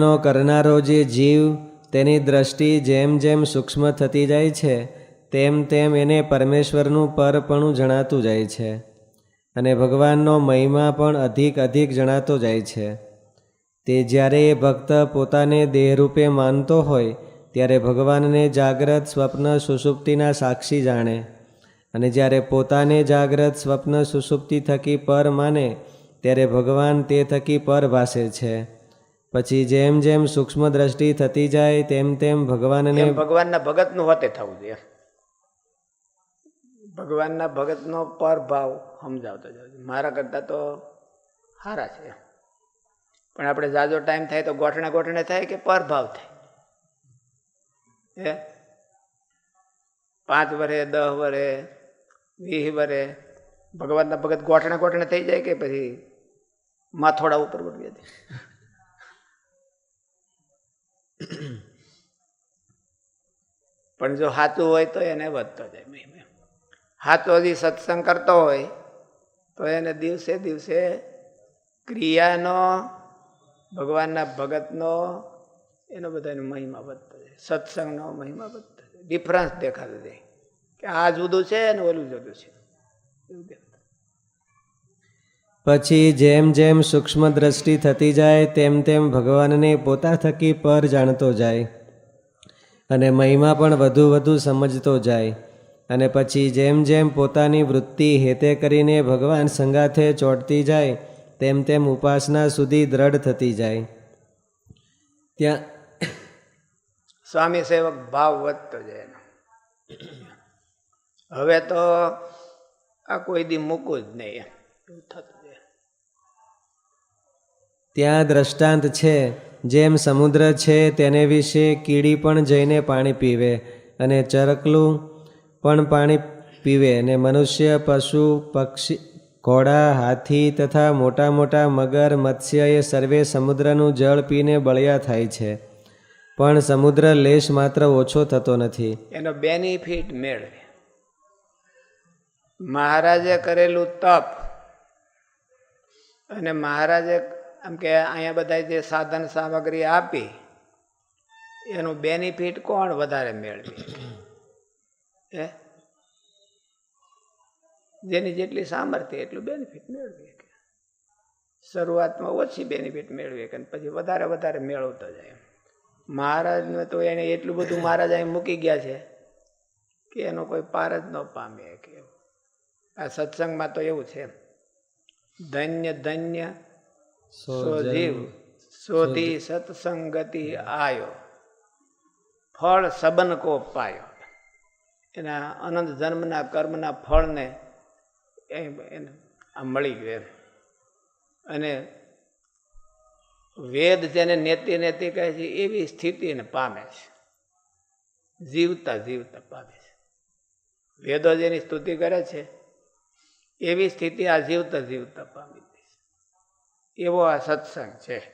નો કરનારો જે જીવ, તેની દ્રષ્ટિ જેમ જેમ સૂક્ષ્મ થતી જાય છે, તેમ તેમ એને પરમેશ્વરનું પરપણું જણાતું જાય છે. અને ભગવાનનો મહિમા પણ અધિક અધિક જણાતો જાય છે. તે જ્યારે એ ભક્ત પોતાને દેહરૂપે માનતો હોય, ત્યારે ભગવાનને જાગ્રત સ્વપ્ન સુષુપ્તિના સાક્ષી જાણે. અને જ્યારે પોતાને જાગ્રત સ્વપ્ન સુષુપ્તિ થકી પર માને, ત્યારે ભગવાન તે થકી પર ભાસે છે. પછી જેમ જેમ સૂક્ષ્મ દ્રષ્ટિ થતી જાય, તેમ તેમ ભગવાનને ભગવાનના ભગતનું હોતે થવું જોઈએ. ભગવાનના ભગતનો પર ભાવ સમજાવતો જાવ મારા કરતાં તો સારા છે. પણ આપણે જાજો ટાઈમ થાય તો ગોઠણે ગોઠણે થાય કે પર ભાવ થાય? હે? પાંચ વરે દહ વરે વીસ વરે ભગવાનના ભગત ગોઠણે ગોઠણે થઈ જાય કે પછી માથોડા ઉપર વળવી જાય પણ જો સાચું હોય તો એને વધતો જાય. મહિમા સાચો હજી સત્સંગ કરતો હોય તો એને દિવસે દિવસે ક્રિયાનો, ભગવાનના ભગતનો એનો બધાનો મહિમા વધતો જાય. સત્સંગનો મહિમા વધતો જાય. ડિફરન્સ દેખાતો જાય. કે આ જુદું છે અને ઓલું જુદું છે. એવું. પછી જેમ જેમ સૂક્ષ્મ દ્રષ્ટિ થતી જાય, તેમ તેમ ભગવાનને પોતા થકી પર જાણતો જાય અને મહિમા પણ વધુ વધુ સમજતો જાય. અને પછી જેમ જેમ પોતાની વૃત્તિ હેતે કરીને ભગવાન સંગાથે ચોંટતી જાય, તેમ તેમ ઉપાસના સુધી દ્રઢ થતી જાય. ત્યાં સ્વામી સેવક ભાવ વધતો જાય હવે તો આ કોઈ દી મૂકવું જ નહીં એવું થતું ત્યાં દ્રષ્ટાંત છે. જેમ સમુદ્ર છે તેને વિશે કીડી પણ જઈને પાણી પીવે અને ચરકલું પણ પાણી પીવે અને મનુષ્ય, પશુ, પક્ષી, ઘોડા, હાથી તથા મોટા મોટા મગર મત્સ્ય એ સર્વે સમુદ્રનું જળ પીને બળિયા થાય છે. પણ સમુદ્ર લેશ માત્ર ઓછો થતો નથી. એનો બેનિફિટ મેળવે. મહારાજે કરેલું તપ અને મહારાજે આમ કે અહીંયા બધા જે સાધન સામગ્રી આપી, એનું બેનિફિટ કોણ વધારે મેળવે? હે? જેની જેટલી સામર્થ્ય એટલું બેનિફિટ મેળવી કે. શરૂઆતમાં ઓછી બેનિફિટ મેળવી કે પછી વધારે વધારે મેળવતો જાય મહારાજને તો એને એટલું બધું મહારાજ અહીં મૂકી ગયા છે કે એનો કોઈ પાર જ ન પામે કે. આ સત્સંગમાં તો એવું છે ધન્ય ધન્ય સો જીવ શોધી સત્સંગતિ આયો. ફળ સબન કો પાયો. એના અનંત જન્મના કર્મના ફળને આ મળી ગયું. એમ અને વેદ જેને નેતિ નેતી કહે છે એવી સ્થિતિને પામે છે. જીવતા જીવતા પામે છે. વેદો જેની સ્તુતિ કરે છે એવી સ્થિતિ આ જીવતા જીવતા પામી છે એવો આ સત્સંગ છે.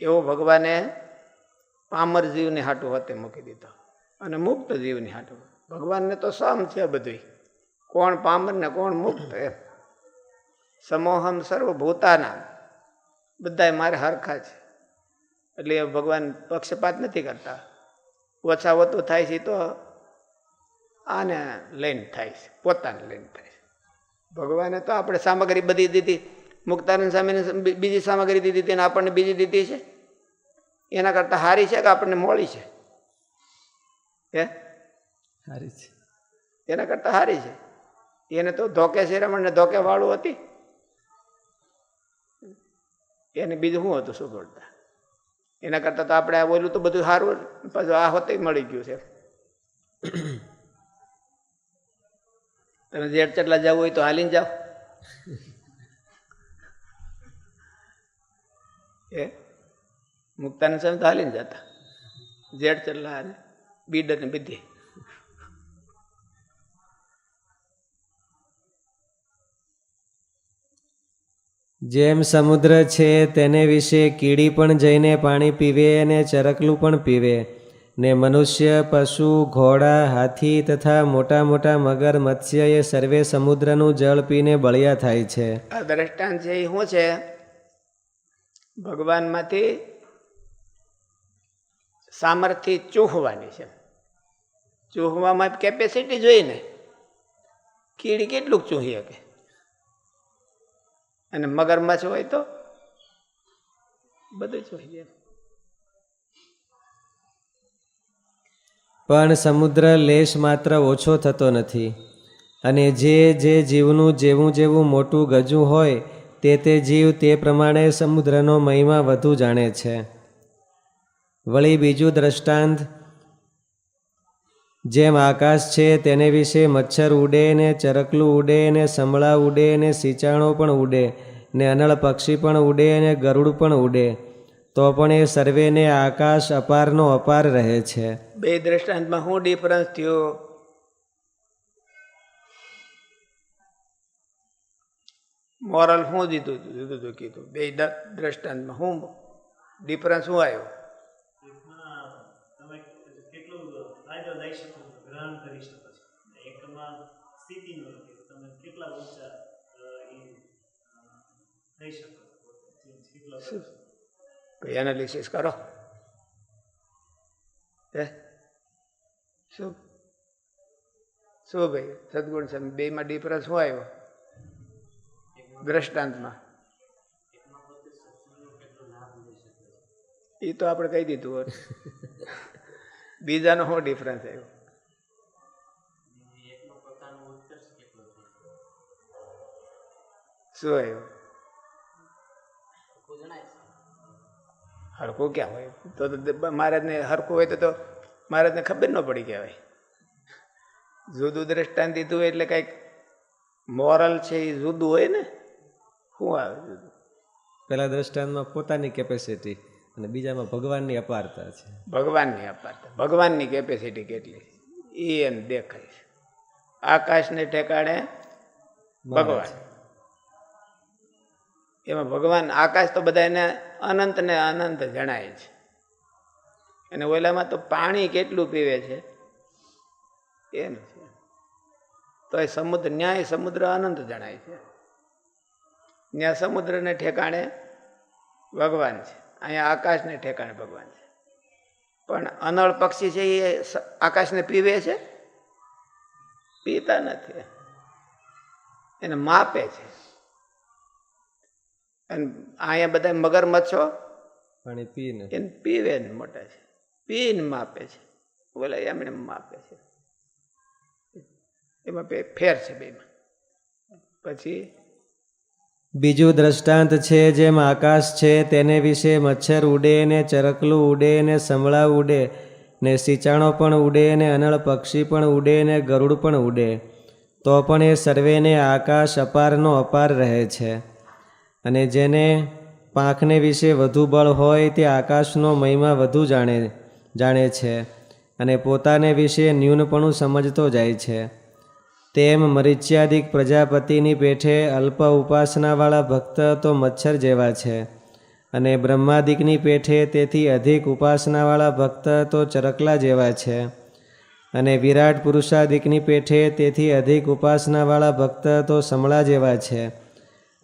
એવો ભગવાને પામર જીવની હાટું હોતે મૂકી દીધો અને મુક્ત જીવની હાટું. ભગવાનને તો સમ છે બધું. કોણ પામર ને કોણ મુક્ત એમ. સમોહમ સર્વભૂતાના બધા મારે હરખા છે. એટલે એ ભગવાન પક્ષપાત નથી કરતા. ઓછા ઓતું થાય છે તો આને લઈને થાય છે, પોતાને લઈને થાય છે. ભગવાને તો આપણે સામગ્રી બધી દીધી. મુક્તાનંદ સ્વામીને બીજી સામગ્રી દીધી તેને આપણને બીજી દીધી છે? એના કરતાં હારી છે કે આપણને મોળી છે? હે? સારી છે. એના કરતાં હારી છે. એને તો ધોકે શિરામણને ધોકે વાળું હતી. એને બીજું શું હતું શું બોલતા એના કરતાં તો આપણે આ બોલ્યું તો બધું સારું પાછું આ હોતે મળી ગયું છે. તમે જેડ ચટલા જવું હોય તો હાલીને જાઓ. એ મુક્તાનંદ સ્વામી તો હાલીને જતા. જેડ ચટલા અને બીડ અને બધી. જેમ સમુદ્ર છે તેને વિશે કીડી પણ જઈને પાણી પીવે અને ચરકલું પણ પીવે ને મનુષ્ય પશુ ઘોડા હાથી તથા મોટા મોટા મગર મત્સ્ય એ સર્વે સમુદ્રનું જળ પીને બળિયા થાય છે. આ દ્રષ્ટાંત છે એ શું છે? ભગવાનમાંથી સામર્થ્ય ચૂહવાની છે. ચૂહવામાં કેપેસિટી જોઈએ ને, કીડી કેટલુંક ચૂહી શકે. અને મગરમચ્છ હોય તો? બધું ચૂહી જાય. પણ સમુદ્ર લેશ માત્ર ઓછો થતો નથી. અને જે જે જીવનું જેવું જેવું મોટું ગજું હોય તે તે જીવ તે પ્રમાણે સમુદ્રનો મહિમા વધુ જાણે છે. વળી બીજું દ્રષ્ટાંત, જેમ આકાશ છે તેને વિશે મચ્છર ઉડે ને ચરકલું ઉડે ને સંભળા ઉડે ને સિંચાણો પણ ઉડે ને અનળ પક્ષી પણ ઉડે ને ગરુડ પણ ઉડે, તો પણ એ સર્વેને આકાશ અપારનો અપાર રહે છે. બે દ્રષ્ટાંતમાં શું ડિફરન્સ થયો. મોરલ શું દીધું હતું? જુદું જુદું કીધું. બે દ્રષ્ટાંતમાં. શું ડિફરન્સ શું આવ્યો? એનાલિસિસ કરો હે? શું? શું ભાઈ? સદગુણ સ્વામી બેમાં ડિફરન્સ શું આવ્યો? દ્રષ્ટાંતમાં. એ તો આપણે કહી દીધું હોત. બીજાનો શું ડિફરન્સ આવ્યો? શું આવ્યું? હરખું ક્યાં હોય? તો મહારાજને હરખું હોય તો તો મહારાજને ખબર ન પડી કહેવાય. જુદું દ્રષ્ટાંત દીધું એટલે કંઈક મોરલ છે એ જુદું હોય ને? શું આવે પહેલા દ્રષ્ટાંતમાં પોતાની કેપેસિટી અને બીજામાં ભગવાનની અપારતા છે. ભગવાનની અપારતા. ભગવાનની કેપેસિટી કેટલી? એ એમ દેખાય છે. આકાશને ઠેકાણે ભગવાન. એમાં ભગવાન આકાશ તો બધાને અનંત ને અનંત જણાય છે. અને ઓલામાં તો પાણી કેટલું પીવે છે? એમ છે. તો એ સમુદ્ર ન્યાય સમુદ્ર અનંત જણાય છે. ત્યાં સમુદ્રને ઠેકાણે ભગવાન છે. અહીંયા આકાશને ઠેકાણે ભગવાન છે. પણ અનળ પક્ષી છે એ આકાશને પીવે છે? પીતા નથી. એને માપે છે. અને અહીંયા બધા મગરમચ્છો? પાણી પીને એને પીવે ને મોટા છે. પીને માપે છે. બોલે એમણે માપે છે. એમાં ફેર છે બેમાં. પછી બીજું દ્રષ્ટાંત છે, જેમ આકાશ છે, તેને વિશે મચ્છર ઉડે ને ચરકલું ઉડે ને સંભળા ઉડે ને સિંચાણો પણ ઉડે ને અનળ પક્ષી પણ ઉડે ને ગરુડ પણ ઉડે, તો પણ એ સર્વેને આકાશ અપારનો અપાર રહે છે. અને જેને પાંખને વિશે વધુ બળ હોય તે આકાશનો મહિમા વધુ જાણે જાણે છે અને પોતાને વિશે ન્યૂનપણું સમજતો જાય છે. તેમ મરિચ્યાદિક પ્રજાપતિની પેઠે અલ્પ ઉપાસનાવાળા ભક્ત તો મચ્છર જેવા છે. અને બ્રહ્માદિકની પેઠે તેથી અધિક ઉપાસનાવાળા ભક્ત તો ચરકલા જેવા છે. અને વિરાટ પુરુષાદિકની પેઠે તેથી અધિક ઉપાસનાવાળા ભક્ત તો સમળા જેવા છે.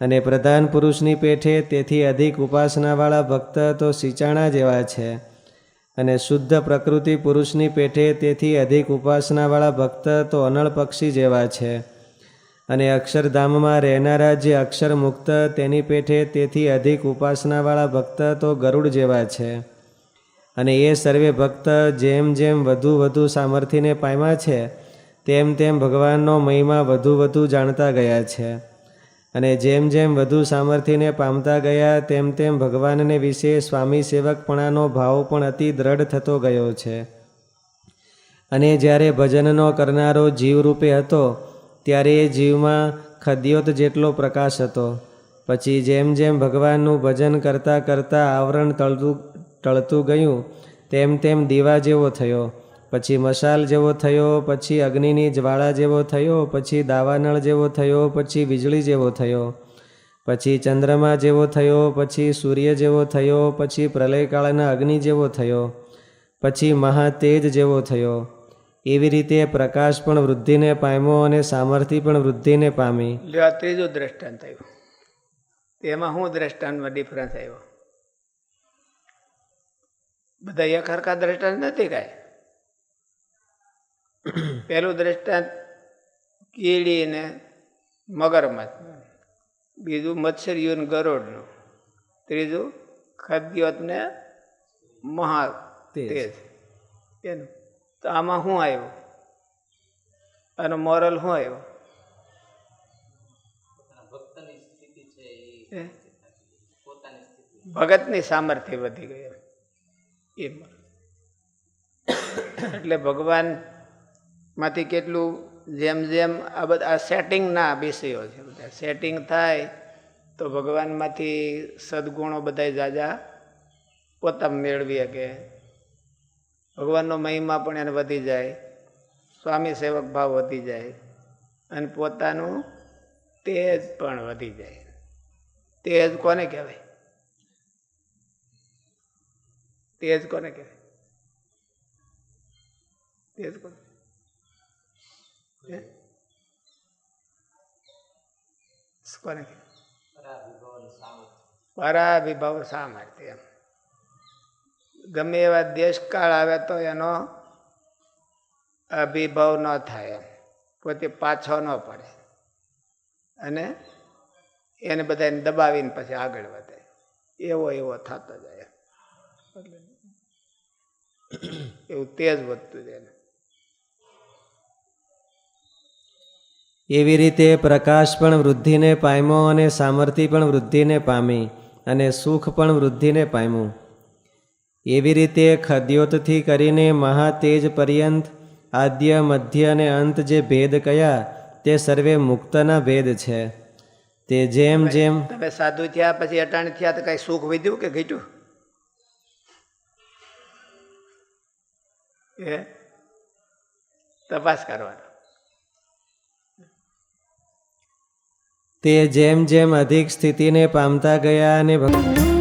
અને પ્રધાન પુરુષની પેઠે તેથી અધિક ઉપાસનાવાળા ભક્ત તો સિંચાણા જેવા છે. અને શુદ્ધ પ્રકૃતિ પુરુષની પેઠે તેથી અધિક ઉપાસનાવાળા ભક્ત તો અનળ પક્ષી જેવા છે. અને અક્ષરધામમાં રહેનારા જે અક્ષર મુક્ત તેની પેઠે તેથી અધિક ઉપાસનાવાળા ભક્ત તો ગરુડ જેવા છે. અને એ સર્વે ભક્ત જેમ જેમ વધુ વધુ સામર્થ્યને પામ્યા છે, તેમ તેમ ભગવાનનો મહિમા વધુ વધુ જાણતા ગયા છે. અને જેમ જેમ વધુ સામર્થ્યને પામતા ગયા, તેમ તેમ ભગવાનને વિશે સ્વામી સેવકપણાનો ભાવ પણ અતિ દ્રઢ થતો ગયો છે. અને જ્યારે ભજનનો કરનારો જીવરૂપે હતો, ત્યારે એ જીવમાં ખદ્યોત જેટલો પ્રકાશ હતો. પછી જેમ જેમ ભગવાનનું ભજન કરતાં કરતાં આવરણ તળતું ટળતું ગયું, તેમ તેમ દીવા જેવો થયો. પછી મશાલ જેવો થયો, પછી અગ્નિની જ્વાળા જેવો થયો, પછી દાવાનળ જેવો થયો, પછી વીજળી જેવો થયો. પછી ચંદ્રમા જેવો થયો, પછી સૂર્ય જેવો થયો, પછી પ્રલયકાળના અગ્નિ જેવો થયો, પછી મહાતેજ જેવો થયો. એવી રીતે પ્રકાશ પણ વૃદ્ધિને પામ્યો અને સામર્થ્ય પણ વૃદ્ધિને પામી. આ ત્રીજું દ્રષ્ટાંત આવ્યું તેમાં શું દ્રષ્ટાંતમાં ડિફરન્સ આવ્યો બધા એક હરખા દ્રષ્ટાંત નથી કાંઈ? પહેલું દ્રષ્ટાંત કીડી ને મગરમચ્છ. બીજું મત્સર્યું ને ગરોડનું ત્રીજું ખદ્યોત ને મહા તેજ. એનું. તો આમાં શું આવ્યું? અને મોરલ શું આવ્યો? ભગતની સામર્થ્ય વધી ગઈ. એમ. એટલે ભગવાન માંથી કેટલું જેમ જેમ આ બધા સેટિંગના વિષયો છે બધા. સેટિંગ થાય તો ભગવાનમાંથી સદગુણો બધા જાજા પોતા મેળવી શકે. ભગવાનનો મહિમા પણ એને વધી જાય. સ્વામી સેવક ભાવ વધી જાય. અને પોતાનું તેજ પણ વધી જાય. તેજ કોને કહેવાય? તેજ કોને કહેવાય? તેજ કોને? કોને પરાવિભવ સામર્થ્ય એમ? ગમે એવા દેશકાળ આવે તો એનો અભિભવ ન થાય એમ. પોતે પાછો ન પડે. અને એને બધાને દબાવીને પછી આગળ વધે. એવો એવો થતો જાય એવું તેજ વધતું જાય એવી રીતે પ્રકાશ પણ વૃદ્ધિને પામ્યો અને સામર્થ્ય પણ વૃદ્ધિને પામી અને સુખ પણ વૃદ્ધિને પામ્યું. એવી રીતે ખદ્યોતથી કરીને મહાતેજ પર્યંત આદ્ય મધ્ય અને અંત જે ભેદ કયા તે સર્વે મુક્તના ભેદ છે. તે જેમ જેમ તમે સાધુ થયા પછી અટાણ થયા તો કઈ સુખ વધ્યું કે ઘટ્યું? એ તપાસ કરવાનો. તે જેમ જેમ અધિક સ્થિતિને પામતા ગયા અને ભગ-